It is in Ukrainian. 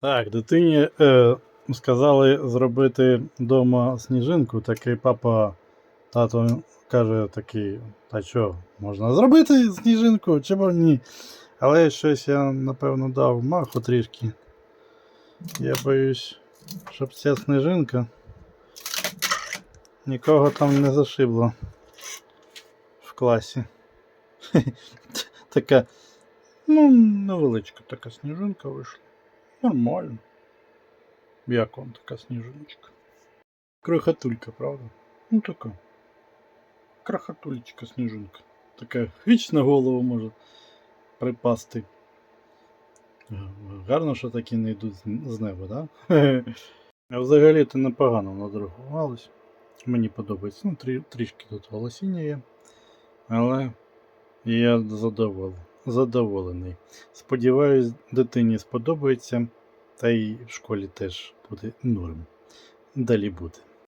Так, дитині е, сказали зробити вдома сніжинку, такий папа, тато каже такий, та що, можна зробити сніжинку, чому ні? Але щось я, напевно, дав маху трішки. Я боюсь, щоб ця сніжинка нікого там не зашибла в класі. Така, ну, невеличка така сніжинка вийшла. Нормально. Як вам така сніжиночка? Крохотулька, правда? Ну така. Крохотулечка сніжинка. Така віч на голову може припасти. Гарно, що такі не йдуть з- неба? Да? А взагалі то непогано надрахувалось. Мені подобається. Ну, трі, трішки тут волосіння є. Але я задовол... задоволений. Сподіваюсь, дитині сподобається, та й в школі теж буде норм. Далі буде.